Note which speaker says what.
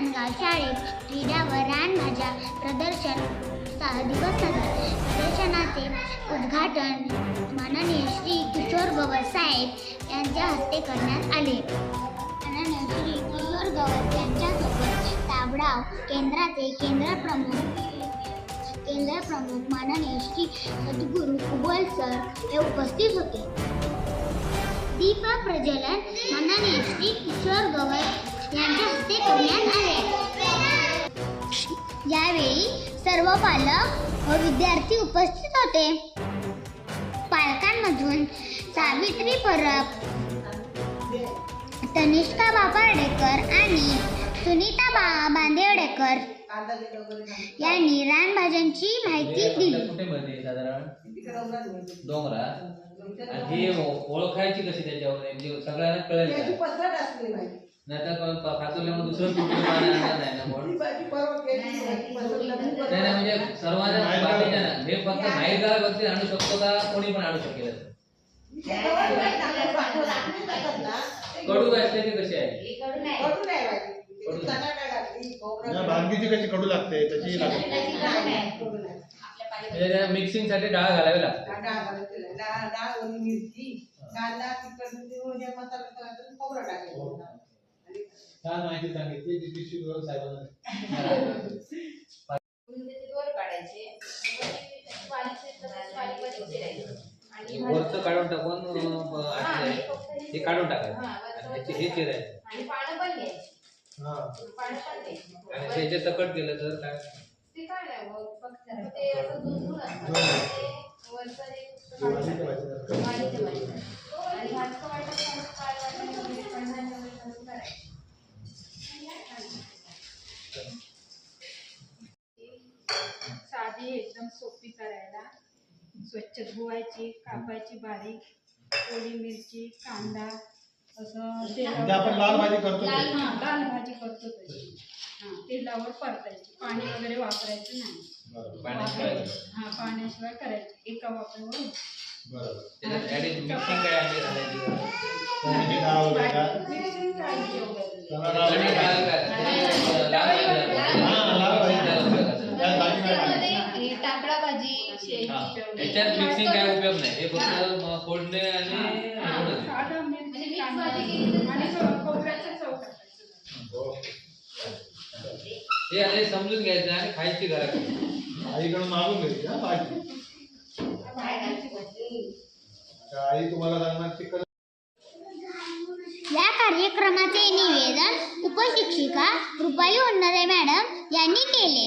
Speaker 1: नांदगाव शाळेत क्रीडा व रानभाज्या प्रदर्शन सहा दिवस साजरा प्रदर्शनाचे उद्घाटन माननीय श्री किशोर गवत साहेब यांच्या हस्ते करण्यात आले. माननीय श्री किशोर गवत यांच्यासोबत ताबडाव केंद्राचे केंद्र प्रमुख केंद्र प्रमुख माननीय श्री सद्गुरू कुबल सर हे उपस्थित होते. दीप प्रज्वलन माननीय श्री किशोर गवत यांच्या हस्ते करण्यात आले. यावेळी सर्व पालक व विद्यार्थी उपस्थित होते. पालकांमधून सावित्री परब तनिष्का बापार्डेकर आणि सुनीता बा बांदेवडेकर यांनी रानभाज्यांची माहिती दिली.
Speaker 2: डोंगरात. आणि हे ओळखायची कशी त्याच्यावर? सगळ्यांना कळेल
Speaker 3: त्याची
Speaker 2: नाही तर फाचवल्यामुळे दुसरं कुठलं नाही ना कोण. नाही नाही म्हणजे सर्वांना बाकीच्या ना हे फक्त माहीतगार व्यक्ती आणू शकतो का कोणी पण आणू शकेल. कडू असते ते कसे आहे.
Speaker 4: भांगीची कशी कडू लागते तशी लागते
Speaker 3: नाही, कडू नाही.
Speaker 2: म्हणजे त्या मिक्सिंगसाठी डाळ घालावी लागते
Speaker 4: छान माहिती सांगितली ती पिशवी घेऊन साहेबांना
Speaker 5: वर काढायचे.
Speaker 2: वरचं काढून टाकून. हे काढून टाकायचं.
Speaker 5: हा,
Speaker 2: आणि
Speaker 5: वरचं
Speaker 2: त्याचे हे चिरायचे
Speaker 5: आणि पानं पण घ्यायची.
Speaker 4: हा.
Speaker 5: पानं पण घ्यायची.
Speaker 2: आणि त्याचे सकट केलं तर काय?
Speaker 5: ते काय नाही मग फक्त. ते असं झुंजून असतं ते वरचं
Speaker 6: साधी एकदम सोपी करायला. स्वच्छ धुवायची कापायची बारीक ओली मिरची कांदा असं
Speaker 4: म्हणजे आपण लाल भाजी करतो
Speaker 6: लाल
Speaker 4: ते.
Speaker 6: हाँ, लाल भाजी करतो तशी. हाँ तेलावर परतायची. पाणी वगैरे वापरायचं नाही.
Speaker 4: बरोबर.
Speaker 2: पाण्याशिवाय
Speaker 6: हाँ पाण्याशिवाय करायची. एका वाफेवर
Speaker 4: बरोबर.
Speaker 2: त्याच्यात ऍडिट मिक्सिंग काय आहे? घालायची
Speaker 4: कोबीची डाळ वगैरे. का?
Speaker 6: मिक्सिंग करायची वगैरे
Speaker 4: चणा डाळ
Speaker 2: आणि
Speaker 4: वगैरे.
Speaker 2: डाळ काय? याच्यात मिक्सिंग काय उपयोग नाही. हे फक्त म- फोडणे आणि
Speaker 6: हां,
Speaker 5: म्हणजे
Speaker 4: हो.
Speaker 2: हे आधी समजून घ्यायचं आणि खायची घरात
Speaker 4: आईकडून मागून घ्यायची हा भाजी आई तुम्हाला सांगणार ती
Speaker 1: या कार्यक्रमाचे निवेदन उपशिक्षिका रुपाली होन्नरे मॅडम यांनी केले.